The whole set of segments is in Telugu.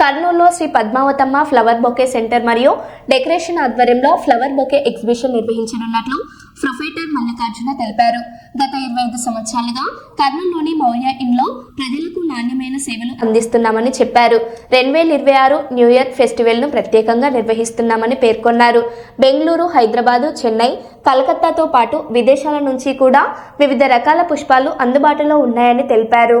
కర్నూలులో Shri Padmavathamma flower bouquet centre మరియు డెకరేషన్ ఆధ్వర్యంలో ఫ్లవర్ బొకే ఎగ్జిబిషన్ నిర్వహించనున్నట్లు ప్రొఫైటర్ మల్లికార్జున తెలిపారు. గత ఇరవై ఐదు సంవత్సరాలుగా కర్నూలులోని మౌర్య ఇన్లో ప్రజలకు నాణ్యమైన సేవలు అందిస్తున్నామని చెప్పారు. రెండు వేల ఇరవై ఆరు న్యూ ఇయర్ ఫెస్టివల్ను ప్రత్యేకంగా నిర్వహిస్తున్నామని పేర్కొన్నారు. బెంగళూరు హైదరాబాదు చెన్నై కలకత్తాతో పాటు విదేశాల నుంచి కూడా వివిధ రకాల పుష్పాలు అందుబాటులో ఉన్నాయని తెలిపారు.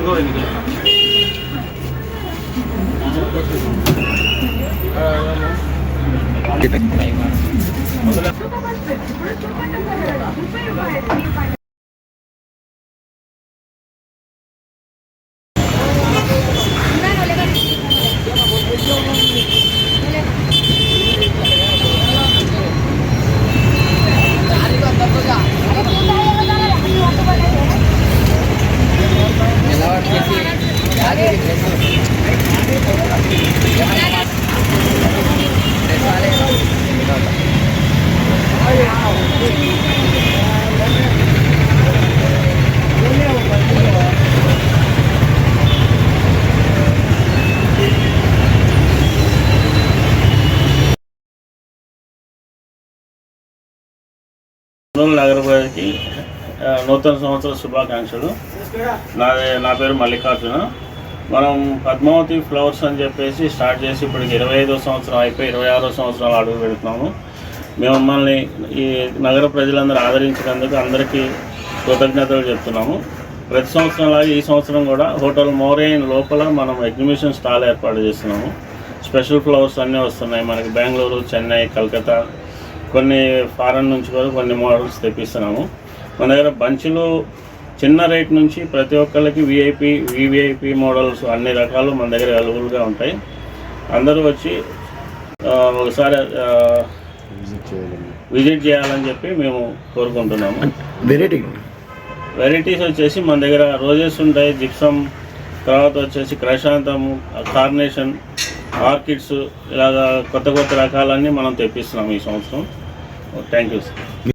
మాల్ దాన్ని మేము పెడతలే మరి కర్నూలు నగర ప్రజలకి ఆ, నూతన సంవత్సర శుభాకాంక్షలు. నా నా పేరు మల్లికార్జున. మనం పద్మావతి ఫ్లవర్స్ అని చెప్పేసి స్టార్ట్ చేసి ఇప్పటికి ఇరవై ఐదో సంవత్సరం అయిపోయి ఇరవై ఆరో సంవత్సరాలు అడుగు పెడుతున్నాము. మేము మమ్మల్ని ఈ నగర ప్రజలందరూ ఆదరించినందుకు అందరికీ కృతజ్ఞతలు చెప్తున్నాము. ప్రతి సంవత్సరం లాగా ఈ సంవత్సరం కూడా హోటల్ మోరేన్ లోపల మనం ఎగ్జిబిషన్ స్టాల్ ఏర్పాటు చేస్తున్నాము. స్పెషల్ ఫ్లవర్స్ అన్నీ వస్తున్నాయి. మనకి బెంగళూరు చెన్నై కలకత్తా కొన్ని ఫారెన్ నుంచి కూడా కొన్ని మోడల్స్ తెప్పిస్తున్నాము. మన దగ్గర బంచులు చిన్న రేట్ నుంచి ప్రతి ఒక్కళ్ళకి విఐపి వివిఐపి మోడల్స్ అన్ని రకాలు మన దగ్గర అవైలబుల్గా ఉంటాయి. అందరూ వచ్చి ఒకసారి విజిట్ చేయాలని చెప్పి మేము కోరుకుంటున్నాము. వెరైటీ వెరైటీస్ వచ్చేసి మన దగ్గర రోజెస్ ఉంటాయి జిప్సమ్ తర్వాత వచ్చేసి క్రశాంతం కార్నేషన్ ఆర్కిడ్స్ ఇలాగా కొత్త కొత్త రకాలన్నీ మనం తెప్పిస్తున్నాం ఈ సంవత్సరం. Thank you sir